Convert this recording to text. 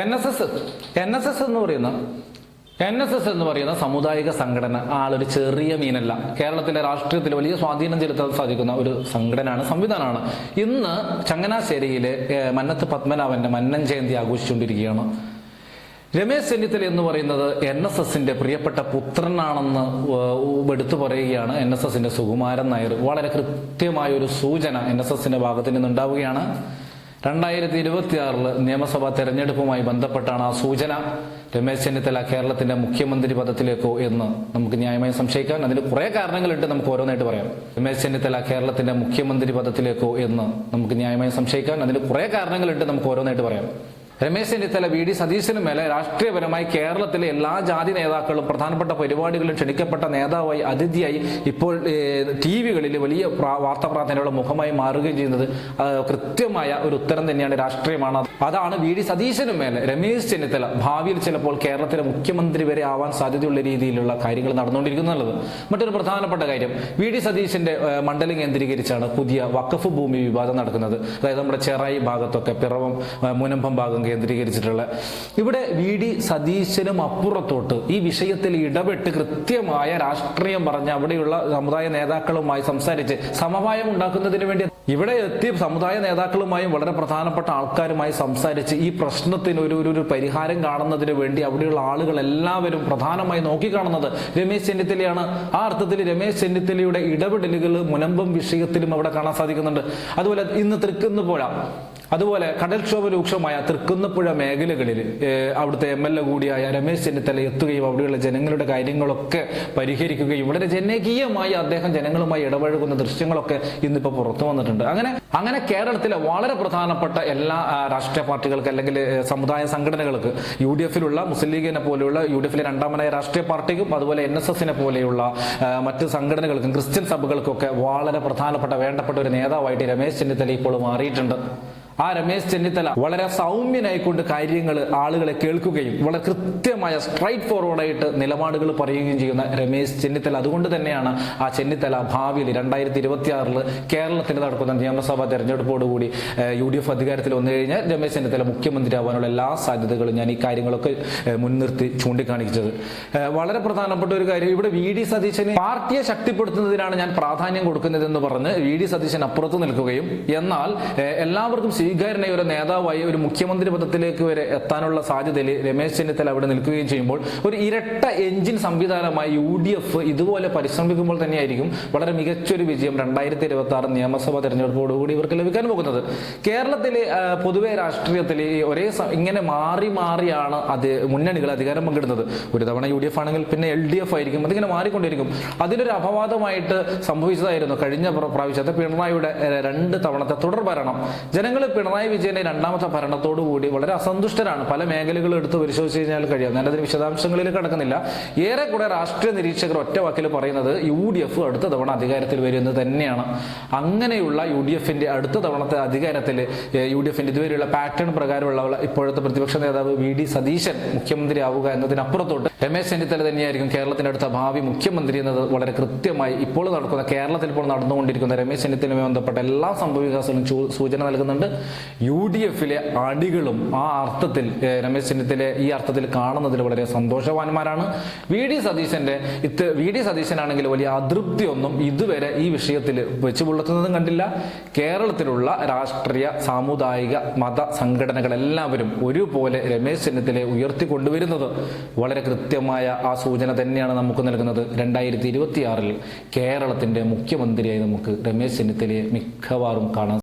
N S S N S S എന്ന് പറയുന്ന N S S എന്ന് പറയുന്ന സമുദായിക സംഘടന ആളൊരു ചെറിയ മീനല്ല. കേരളത്തിലെ രാഷ്ട്രീയത്തിൽ വലിയ സ്വാധീനം ചെലുത്താൻ സാധിക്കുന്ന ഒരു സംഘടനയാണ് സംവിധാനമാണ്. ഇന്ന് ചങ്ങനാശ്ശേരിയിലെ മന്നത്ത് പത്മനാഭന്റെ മന്നൻ ജയന്തി ആഘോഷിച്ചുകൊണ്ടിരിക്കുകയാണ്. രമേശ് ചെന്നിത്തല എന്ന് പറയുന്നത് എൻ എസ് എസിന്റെ പ്രിയപ്പെട്ട പുത്രനാണെന്ന് എടുത്തു പറയുകയാണ് എൻ എസ് എസിന്റെ സുകുമാരൻ നായർ. വളരെ കൃത്യമായ ഒരു സൂചന എൻ എസ് എസിന്റെ ഭാഗത്ത് നിന്നുണ്ടാവുകയാണ്. രണ്ടായിരത്തി ഇരുപത്തി നിയമസഭാ തെരഞ്ഞെടുപ്പുമായി ബന്ധപ്പെട്ടാണ് ആ സൂചന. രമേശ് ചെന്നിത്തല കേരളത്തിന്റെ മുഖ്യമന്ത്രി പദത്തിലേക്കോ എന്ന് നമുക്ക് ന്യായമായി സംശയിക്കാൻ അതിന് കുറെ കാരണങ്ങളുണ്ട് നമുക്ക് ഓരോന്നായിട്ട് പറയാം. രമേശ് ചെന്നിത്തല കേരളത്തിന്റെ മുഖ്യമന്ത്രി പദത്തിലേക്കോ എന്ന് നമുക്ക് ന്യായമായി സംശയിക്കാൻ അതിന് കുറെ കാരണങ്ങളുണ്ട് നമുക്ക് ഓരോന്നായിട്ട് പറയാം. രമേശ് ചെന്നിത്തല വി ഡി സതീശനും മേലെ രാഷ്ട്രീയപരമായി കേരളത്തിലെ എല്ലാ ജാതി നേതാക്കളും പ്രധാനപ്പെട്ട പരിപാടികളിൽ ക്ഷണിക്കപ്പെട്ട നേതാവായി അതിഥിയായി ഇപ്പോൾ ടി വികളിൽ വലിയ വാർത്താ പ്രാധാന്യമുള്ള മുഖമായി മാറുകയും ചെയ്യുന്നത് കൃത്യമായ ഒരു ഉത്തരം തന്നെയാണ് രാഷ്ട്രീയമാണ്. അതാണ് വി ഡി സതീശനും മേലെ രമേശ് ചെന്നിത്തല ഭാവിയിൽ ചിലപ്പോൾ കേരളത്തിലെ മുഖ്യമന്ത്രി വരെ ആവാൻ സാധ്യതയുള്ള രീതിയിലുള്ള കാര്യങ്ങൾ നടന്നുകൊണ്ടിരിക്കുന്നുള്ളത് മറ്റൊരു പ്രധാനപ്പെട്ട കാര്യം വി ഡി സതീശന്റെ മണ്ഡലം കേന്ദ്രീകരിച്ചാണ് പുതിയ വഖഫ് ഭൂമി വിവാദം നടക്കുന്നത്. അതായത് നമ്മുടെ ചെറായി ഭാഗത്തൊക്കെ പിറവം മുനമ്പം ഭാഗം കേന്ദ്രീകരിച്ചിട്ടുള്ള. ഇവിടെ വി ഡി സതീശനും അപ്പുറത്തോട്ട് ഈ വിഷയത്തിൽ ഇടപെട്ട് കൃത്യമായ രാഷ്ട്രീയം പറഞ്ഞ് അവിടെയുള്ള സമുദായ നേതാക്കളുമായി സംസാരിച്ച് സമവായം ഉണ്ടാക്കുന്നതിന് വേണ്ടി ഇവിടെ എത്തിയ സമുദായ നേതാക്കളുമായും വളരെ പ്രധാനപ്പെട്ട ആൾക്കാരുമായി സംസാരിച്ച് ഈ പ്രശ്നത്തിന് ഒരു ഒരു- പരിഹാരം കാണുന്നതിന് വേണ്ടി അവിടെയുള്ള ആളുകൾ എല്ലാവരും പ്രധാനമായി നോക്കിക്കാണുന്നത്. രമേശ് ചെന്നിത്തലയാണ്. ആ അർത്ഥത്തിൽ രമേശ് ചെന്നിത്തലയുടെ ഇടപെടലുകൾ മുനമ്പം വിഷയത്തിലും അവിടെ കാണാൻ സാധിക്കുന്നുണ്ട്. അതുപോലെ ഇന്ന് തൃക്കുന്നുപുഴ അതുപോലെ കടൽക്ഷോഭ രൂക്ഷമായ തൃക്കുന്നപ്പുഴ മേഖലകളിൽ അവിടുത്തെ എം എൽ എ കൂടിയായ രമേശ് ചെന്നിത്തല എത്തുകയും അവിടെയുള്ള ജനങ്ങളുടെ കാര്യങ്ങളൊക്കെ പരിഹരിക്കുകയും വളരെ ജനകീയമായി അദ്ദേഹം ജനങ്ങളുമായി ഇടപഴകുന്ന ദൃശ്യങ്ങളൊക്കെ ഇന്നിപ്പോൾ പുറത്തു വന്നിട്ടുണ്ട്. അങ്ങനെ അങ്ങനെ കേരളത്തിലെ വളരെ പ്രധാനപ്പെട്ട എല്ലാ രാഷ്ട്രീയ പാർട്ടികൾക്ക് അല്ലെങ്കിൽ സമുദായ സംഘടനകൾക്ക് യു ഡി എഫിലുള്ള മുസ്ലിം ലീഗിനെ പോലെയുള്ള യു ഡി എഫിലെ രണ്ടാമനായ രാഷ്ട്രീയ പാർട്ടിക്കും അതുപോലെ എൻ എസ് എസിനെ പോലെയുള്ള മറ്റ് സംഘടനകൾക്കും ക്രിസ്ത്യൻ സഭകൾക്കൊക്കെ വളരെ പ്രധാനപ്പെട്ട വേണ്ടപ്പെട്ട ഒരു നേതാവായിട്ട് രമേശ് ചെന്നിത്തല ഇപ്പോൾ മാറിയിട്ടുണ്ട്. ആ രമേശ് ചെന്നിത്തല വളരെ സൗമ്യനായിക്കൊണ്ട് കാര്യങ്ങൾ ആളുകളെ കേൾക്കുകയും വളരെ കൃത്യമായ സ്ട്രൈറ്റ് ഫോർവേഡായിട്ട് നിലപാടുകൾ പറയുകയും ചെയ്യുന്ന രമേശ് ചെന്നിത്തല. അതുകൊണ്ട് തന്നെയാണ് ആ ചെന്നിത്തല ഭാവിയിൽ രണ്ടായിരത്തി ഇരുപത്തി ആറിൽ കേരളത്തിൽ നടക്കുന്ന നിയമസഭാ തെരഞ്ഞെടുപ്പോടുകൂടി യു ഡി എഫ് അധികാരത്തിൽ വന്നു കഴിഞ്ഞാൽ രമേശ് ചെന്നിത്തല മുഖ്യമന്ത്രിയാവാനുള്ള എല്ലാ സാധ്യതകളും ഞാൻ ഈ കാര്യങ്ങളൊക്കെ മുൻനിർത്തി ചൂണ്ടിക്കാണിച്ചത്. വളരെ പ്രധാനപ്പെട്ട ഒരു കാര്യം ഇവിടെ വി ഡി സതീശന് പാർട്ടിയെ ശക്തിപ്പെടുത്തുന്നതിനാണ് ഞാൻ പ്രാധാന്യം കൊടുക്കുന്നതെന്ന് പറഞ്ഞ് വി ഡി സതീശൻ അപ്പുറത്ത് നിൽക്കുകയും എന്നാൽ എല്ലാവർക്കും എല്ലാവർക്കും സ്വീകാര്യനായ ഒരു നേതാവായി ഒരു മുഖ്യമന്ത്രി പദത്തിലേക്ക് വരെ എത്താനുള്ള സാധ്യതയിൽ രമേശ് ചെന്നിത്തല അവിടെ നിൽക്കുകയും ചെയ്യുമ്പോൾ ഒരു ഇരട്ട എഞ്ചിൻ സംവിധാനമായി യു ഡി എഫ് ഇതുപോലെ പരിശ്രമിക്കുമ്പോൾ തന്നെയായിരിക്കും വളരെ മികച്ചൊരു വിജയം രണ്ടായിരത്തി ഇരുപത്തി ആറ് നിയമസഭാ തെരഞ്ഞെടുപ്പോടുകൂടി ഇവർക്ക് ലഭിക്കാൻ പോകുന്നത്. കേരളത്തിലെ പൊതുവെ രാഷ്ട്രീയത്തിൽ ഒരേ ഇങ്ങനെ മാറി മാറിയാണ് അത് മുന്നണികൾ അധികാരം പങ്കിടുന്നത്. ഒരു തവണ യു ഡി എഫ് ആണെങ്കിൽ പിന്നെ എൽ ഡി എഫ് ആയിരിക്കും. അതിങ്ങനെ മാറിക്കൊണ്ടിരിക്കും അതിലൊരു അപവാദമായിട്ട് സംഭവിച്ചതായിരുന്നു. കഴിഞ്ഞ പ്രാവശ്യത്തെ പിണറായിയുടെ രണ്ട് തവണത്തെ തുടർ ഭരണം. ജനങ്ങൾ പിണറായി വിജയന്റെ രണ്ടാമത്തെ ഭരണത്തോടു കൂടി വളരെ അസന്തുഷ്ടരാണ്. പല മേഖലകളും എടുത്ത് പരിശോധിച്ച് കഴിഞ്ഞാൽ കഴിയാം. ഞാൻ അതിന് വിശദാംശങ്ങളിൽ കിടക്കുന്നില്ല. ഏറെക്കുറെ രാഷ്ട്രീയ നിരീക്ഷകർ ഒറ്റ വാക്കിൽ പറയുന്നത് യു ഡി എഫ് അടുത്ത തവണ അധികാരത്തിൽ വരുന്നത് തന്നെയാണ്. അങ്ങനെയുള്ള യു ഡി എഫിന്റെ അടുത്ത തവണത്തെ അധികാരത്തിൽ യു ഡി എഫിന്റെ ഇതുവരെയുള്ള പാറ്റേൺ പ്രകാരമുള്ള ഇപ്പോഴത്തെ പ്രതിപക്ഷ നേതാവ് വി ഡി സതീശൻ മുഖ്യമന്ത്രി ആവുക എന്നതിനപ്പുറത്തോട്ട് രമേശ് ചെന്നിത്തല തന്നെയായിരിക്കും കേരളത്തിന്റെ അടുത്ത ഭാവി മുഖ്യമന്ത്രി എന്നത് വളരെ കൃത്യമായി ഇപ്പോൾ നടക്കുന്ന കേരളത്തിൽ ഇപ്പോൾ നടന്നുകൊണ്ടിരിക്കുന്ന രമേശ് ചെന്നിത്തലയുമായി ബന്ധപ്പെട്ട എല്ലാ സംഭവ വികാസങ്ങളും സൂചന നൽകുന്നുണ്ട്. യു ഡി എഫിലെ അടികളും ആ അർത്ഥത്തിൽ രമേശ് ചെന്നിത്തല ഈ അർത്ഥത്തിൽ കാണുന്നതിൽ വളരെ സന്തോഷവാന്മാരാണ്. വി ഡി സതീശന്റെ ഇത് വി ഡി സതീശനാണെങ്കിൽ വലിയ അതൃപ്തിയൊന്നും ഇതുവരെ ഈ വിഷയത്തിൽ വെച്ചു പുലർത്തുന്നതും കണ്ടില്ല. കേരളത്തിലുള്ള രാഷ്ട്രീയ സാമുദായിക മത സംഘടനകളെല്ലാവരും ഒരുപോലെ രമേശ് ചെന്നിത്തലയെ ഉയർത്തിക്കൊണ്ടുവരുന്നത് വളരെ കൃത്യമായ ആ സൂചന തന്നെയാണ് നമുക്ക് നൽകുന്നത്. രണ്ടായിരത്തി ഇരുപത്തിയാറിൽ കേരളത്തിന്റെ മുഖ്യമന്ത്രിയായി നമുക്ക് രമേശ് ചെന്നിത്തലയെ മിക്കവാറും കാണാൻ